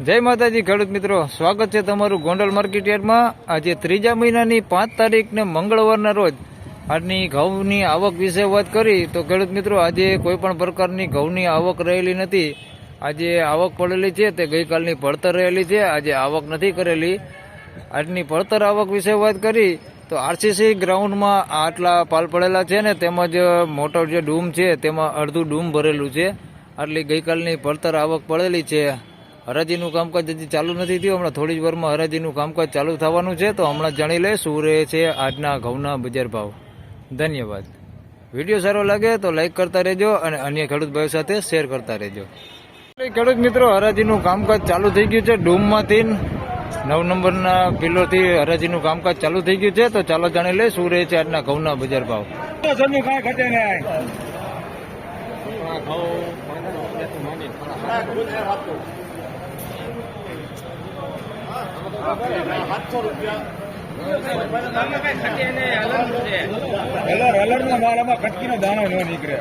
જય માતાજી, ખેડૂત મિત્રો. સ્વાગત છે તમારું ગોંડલ માર્કેટ યાર્ડમાં. આજે ત્રીજા મહિનાની પાંચ તારીખને મંગળવારના રોજ આજની ઘઉંની આવક વિશે વાત કરી. તો ખેડૂત મિત્રો, આજે કોઈ પણ પ્રકારની ઘઉંની આવક રહેલી નથી. આજે આવક પડેલી છે, તે ગઈકાલની પડતર રહેલી છે. આજે આવક નથી કરેલી. આજની પડતર આવક વિશે વાત કરી. તો આરસીસી ગ્રાઉન્ડમાં આટલા પાલ પડેલા છે ને, તેમજ મોટો જે ડૂમ છે, તેમાં અડધું ડૂમ ભરેલું છે. આટલી ગઈકાલની પડતર આવક પડેલી છે. હરાજીનું કામકાજ હજી ચાલુ નથી થયું. હમણાં થોડી જ વારમાં હરાજીનું કામકાજ ચાલુ થવાનું છે, તો હમણાં જાણી લે શું રહે છે આજના ઘઉંના બજાર ભાવ. ધન્યવાદ. વીડિયો સારો લાગે તો લાઈક કરતા રહેજો અને અન્ય ખેડૂત ભાઈઓ સાથે શેર કરતા રહેજો. ખેડૂત મિત્રો, હરાજીનું કામકાજ ચાલુ થઈ ગયું છે ડૂમમાંથી. નવ નંબરના પિલ્લોથી હરાજીનું કામકાજ ચાલુ થઈ ગયું છે, તો ચાલો જાણી લે શું રહે છે આજના ઘઉંના બજાર ભાવ. હલર હલર નો માલ આમાં ખટકીનો દાણો ન નીકળે.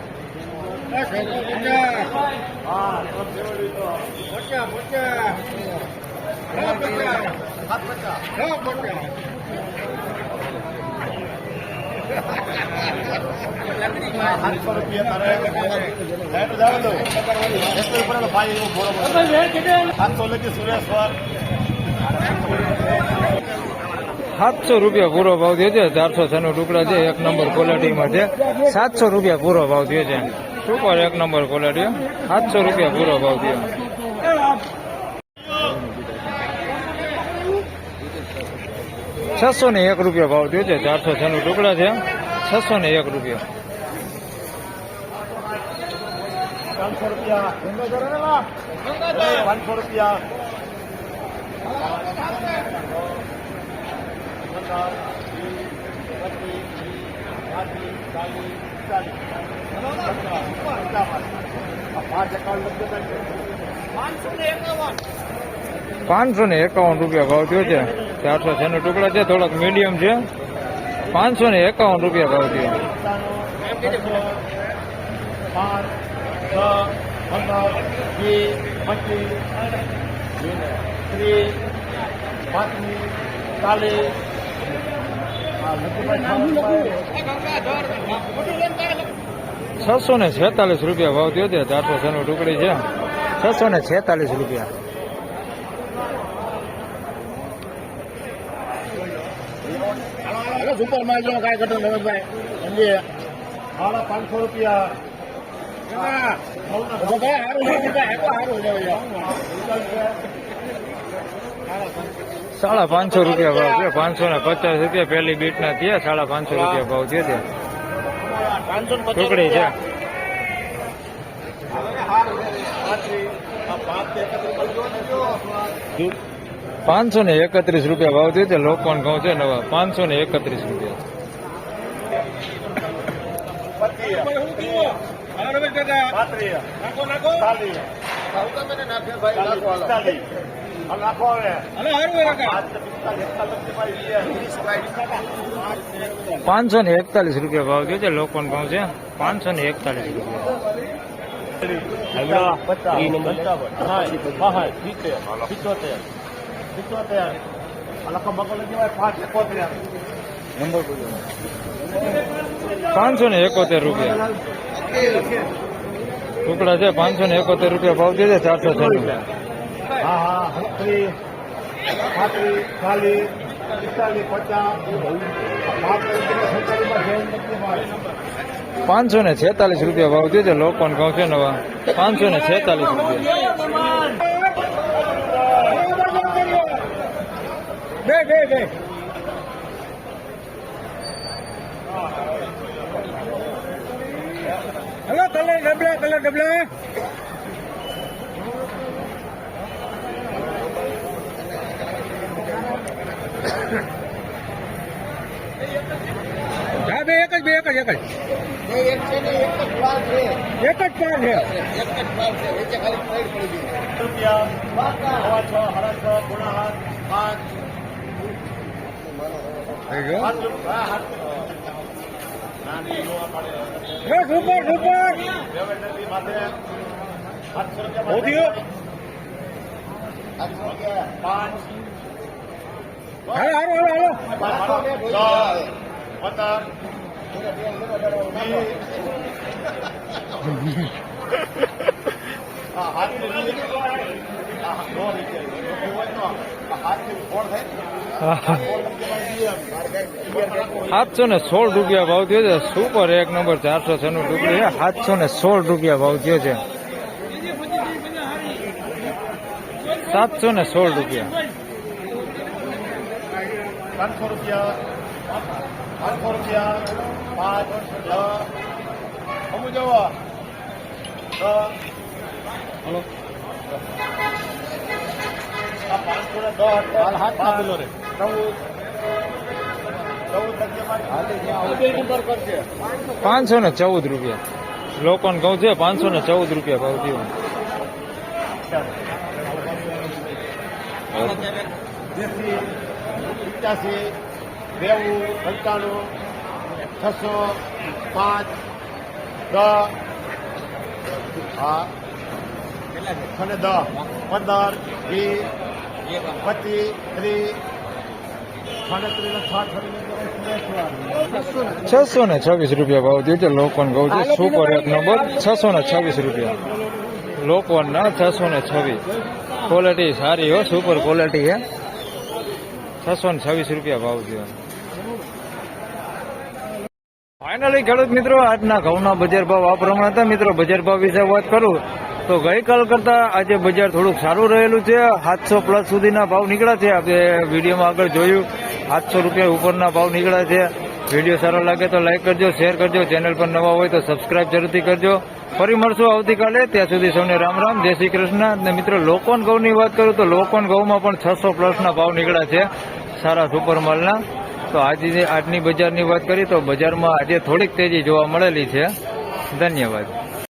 સાતસો સુરેશ્વર સાતસો રૂપિયા પૂરો ભાવ થયો છે, ચારસો છનું ટુકડા છે, એક નંબર ક્વોલિટીમાં છે. સાતસો રૂપિયા પૂરો ભાવ થયો છે. સુપર એક નંબર ક્વોલિટી સાતસો રૂપિયા પૂરો ભાવ થયો. છસો ને એક રૂપિયા ભાવ થયો છે, ચારસો છનું ટુકડા છે. છસો ને એક રૂપિયા. પાંચસો રૂપિયા. પાંચ એકાઉન્ટ પાંચસો ને એકાવન રૂપિયા ભાવ થયો છે. ચારસો છનું ટુકડા છે થોડોક મીડિયમ છે. પાંચસો ને એકાવન રૂપિયા ભાવ થયો. છ વીસ ત્રીસ પાંત્રીસ ચાલીસ છસો ને છેતાલીસ રૂપિયા ભાવ થયો છે ચારસો છનું ટુકડી છે. છસો ને છેતાલીસ રૂપિયા. સુપરમાં જો કાંઈ ઘટો પાંચસો રૂપિયા. સાડા પાંચસો રૂપિયા ભાવ છે પાંચસો ને પચાસ રૂપિયા પહેલી બીટના થયા સાડા પાંચસો રૂપિયા ભાવ છે પાંચસો ટુકડી છે. પાંચસો ને એકત્રીસ રૂપિયા ભાવ થયો છે લોકવાન ઘઉં છે નવા પાંચસો ને એકત્રીસ રૂપિયા. પાંચસો ને એકતાલીસ રૂપિયા ભાવ થયો છે લોકવાન ભાવ છે. પાંચસો ને એકતાલીસ રૂપિયા. પાંચસો ને એકોતેર. રૂપિયા. ટુકડા છે પાંચસો ને એકોતેર રૂપિયા ભાવ દે છે ચારસો છન્નું હા હા ત્રીસ પાંત્રીસ ચાલીસ પચાસ ને છેતાલીસ રૂપિયા ભાવ થયો છે, લોકવાન કહું છે નવા. પાંચસો ને છેતાલીસ રૂપિયા. હેલો કલર ડબલા કલર ડબલા હા બે એક જ? એક જ એક જ એક જ પાર છે સુપર સુપર! મોદીઓ પાંચ. હાલો હાલો હાલો પંદર. સાતસો ને સોળ રૂપિયા ભાવ થયો છે. સુપર એક નંબર ચારસો છનું ટુકડી છે. સાતસો ને સોળ રૂપિયા ભાવ થયો છે. સાતસો ને સોળ રૂપિયા. રૂપિયા પાંચ દસ અમુ જવો પાંચસો ને ચૌદ રૂપિયા. લોકોને કહું છે, પાંચસો ને ચૌદ રૂપિયા ભાવ થયો. પચાસી નેવું પંચાણું છસો પાંચ દસ હા. અને દસ પંદર વીસ પચીસ ત્રીસ છસો ને છવ્વીસ. રૂપિયા ભાવ થયો છે. લોકોને કહું છું સુપર એક નંબર છસો ને છવ્વીસ રૂપિયા. લોકોના છસો ને છવ્વીસ. ક્વોલિટી સારી હો સુપર ક્વોલિટી હે. છસો ને છવ્વીસ રૂપિયા ભાવ થયો. ફાઇનલી ખેડૂત મિત્રો, આજના ઘઉંના બજાર ભાવ આ પ્રમાણે હતા. મિત્રો, બજાર ભાવ વિશે વાત કરું, તો ગઈકાલ કરતા આજે બજાર થોડુંક સારું રહેલું છે. સાતસો પ્લસ સુધીના ભાવ નીકળ્યા છે. આપણે વિડીયોમાં આગળ જોયું, સાતસો રૂપિયા ઉપરના ભાવ નીકળ્યા છે. વીડિયો સારો લાગે તો લાઇક કરજો, શેર કરજો. ચેનલ પર નવા હોય તો સબસ્ક્રાઇબ જરૂરથી કરજો. ફરી મળશું આવતીકાલે. ત્યાં સુધી સૌને રામ રામ. જય શ્રી કૃષ્ણ. અને મિત્રો, લોકોન ઘઉંની વાત કરું તો લોકોન ઘઉંમાં પણ છસો પ્લસના ભાવ નીકળ્યા છે. સારા સુપર માલના. તો આજે આજની બજારની વાત કરી, તો બજારમાં આજે થોડીક તેજી જોવા મળેલી છે. ધન્યવાદ.